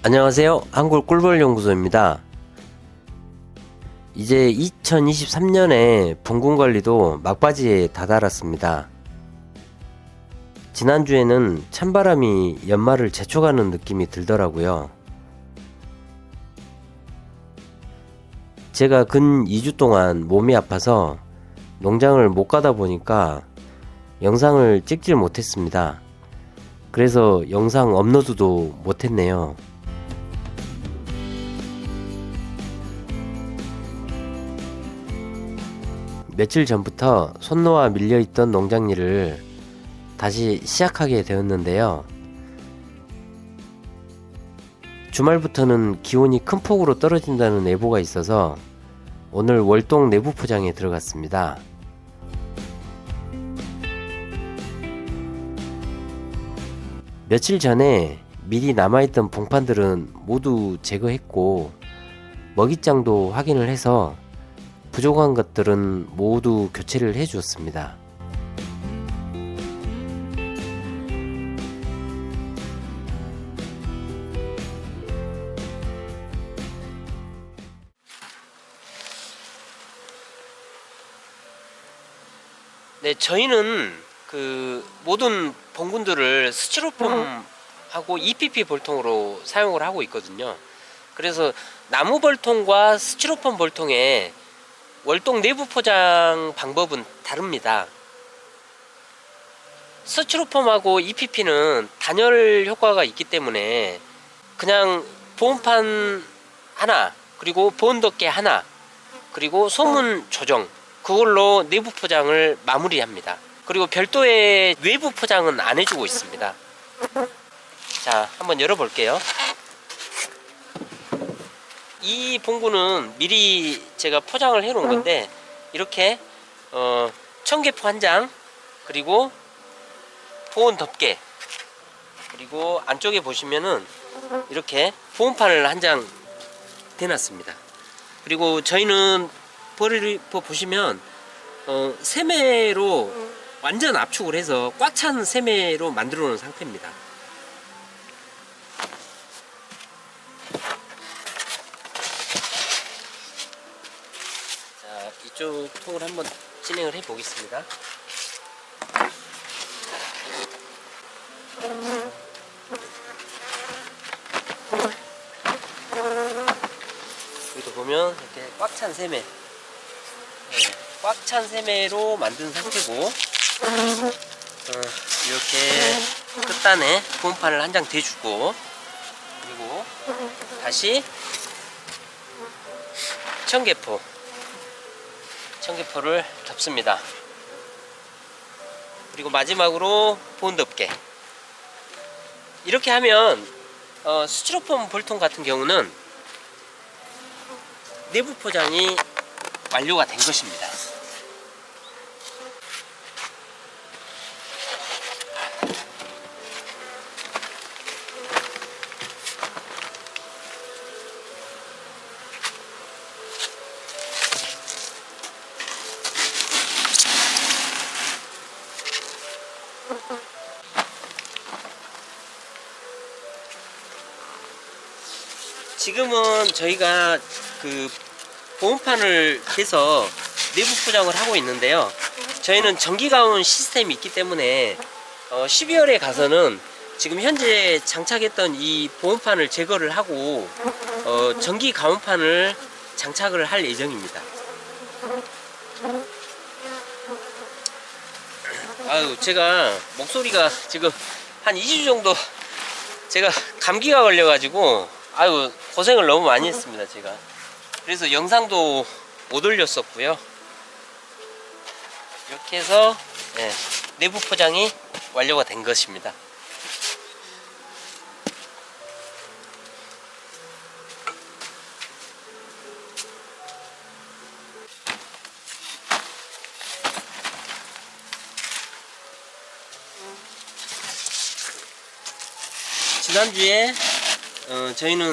안녕하세요. 한국 꿀벌 연구소입니다. 이제 2023년에 붕군 관리도 막바지에 다다랐습니다. 지난주에는 찬바람이 연말을 재촉하는 느낌이 들더라고요. 제가 근 2주 동안 몸이 아파서 농장을 못 가다 보니까 영상을 찍질 못했습니다. 그래서 영상 업로드도 못했네요. 며칠 전부터 손 놓아 밀려있던 농장 일을 다시 시작하게 되었는데요. 주말부터는 기온이 큰 폭으로 떨어진다는 예보가 있어서 오늘 월동 내부 포장에 들어갔습니다. 며칠 전에 미리 남아있던 봉판들은 모두 제거했고 먹이장도 확인을 해서 부족한 것들은 모두 교체를 해 주었습니다. 네, 저희는 그 모든 봉군들을 스티로폼하고 EPP 볼통으로 사용을 하고 있거든요. 그래서 나무 볼통과 스티로폼 볼통에 월동 내부 포장 방법은 다릅니다. 스티로폼하고 EPP는 단열 효과가 있기 때문에 그냥 보온판 하나 그리고 보온 덮개 하나 그리고 소문 조정 그걸로 내부 포장을 마무리합니다. 그리고 별도의 외부 포장은 안 해주고 있습니다. 자, 한번 열어볼게요. 이 봉구는 미리 제가 포장을 해 놓은 건데 이렇게 어, 청계포 한 장 그리고 보온 덮개 그리고 안쪽에 보시면은 이렇게 보온판을 한 장 대놨습니다. 그리고 저희는 버리를 보시면 어, 세매로 완전 압축을 해서 꽉 찬 세매로 만들어 놓은 상태입니다. 자, 이쪽 통을 한번 진행을 해 보겠습니다. 여기도 보면 이렇게 꽉 찬 세매, 꽉찬 세매로 만든 상태고, 어, 이렇게 끝단에 보온판을 한 장 대주고, 그리고 다시 청계포 청계포를 덮습니다. 그리고 마지막으로 보온덮개 이렇게 하면 어, 스티로폼 볼통 같은 경우는 내부 포장이 완료가 된 것입니다. 지금은 저희가 그 보온판을 해서 내부 포장을 하고 있는데요. 저희는 전기 가온 시스템이 있기 때문에 어 12월에 가서는 지금 현재 장착했던 이 보온판을 제거를 하고 어 전기 가온판을 장착을 할 예정입니다. 아유, 제가 목소리가 지금 한 2주 정도 제가 감기가 걸려가지고 아유 고생을 너무 많이 했습니다 제가. 그래서 영상도 못 올렸었고요. 이렇게 해서 예, 내부 포장이 완료가 된 것입니다. 지난주에 어, 저희는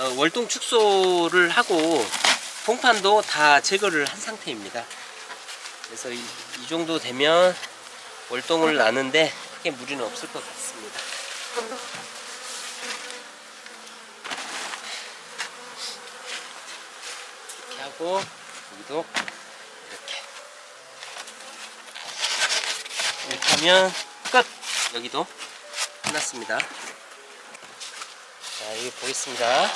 어, 월동 축소를 하고 봉판도 다 제거를 한 상태입니다. 그래서 이, 이 정도 되면 월동을 나는데 크게 무리는 없을 것 같습니다. 이렇게 하고 여기도 이렇게 이렇게 하면 끝! 여기도 끝났습니다. 자 여기 보겠습니다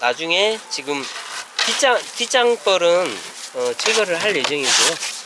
나중에 지금 뒷장 뒷장벌은 어, 제거를 할 예정이고요.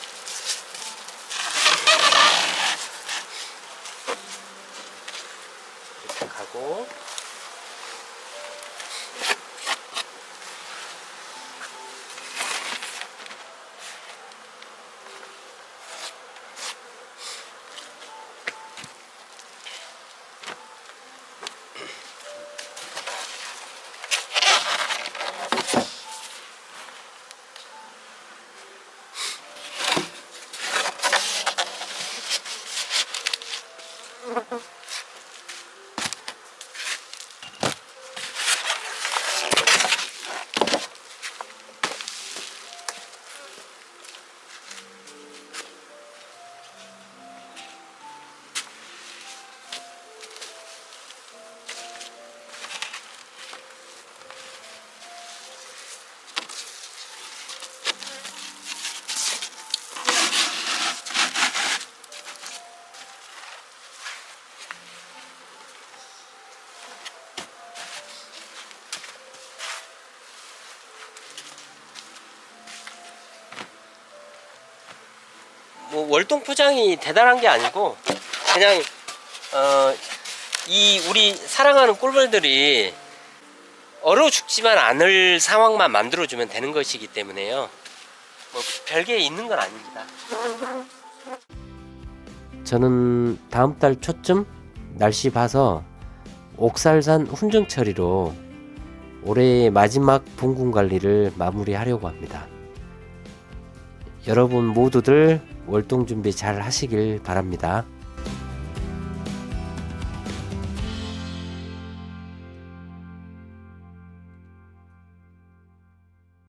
뭐 월동 포장이 대단한 게 아니고 그냥 어, 이 우리 사랑하는 꿀벌들이 얼어 죽지만 않을 상황만 만들어주면 되는 것이기 때문에요. 뭐 별게 있는 건 아닙니다. 저는 다음 달 초쯤 날씨 봐서 옥살산 훈증 처리로 올해의 마지막 분군 관리를 마무리하려고 합니다. 여러분 모두들 월동 준비 잘 하시길 바랍니다.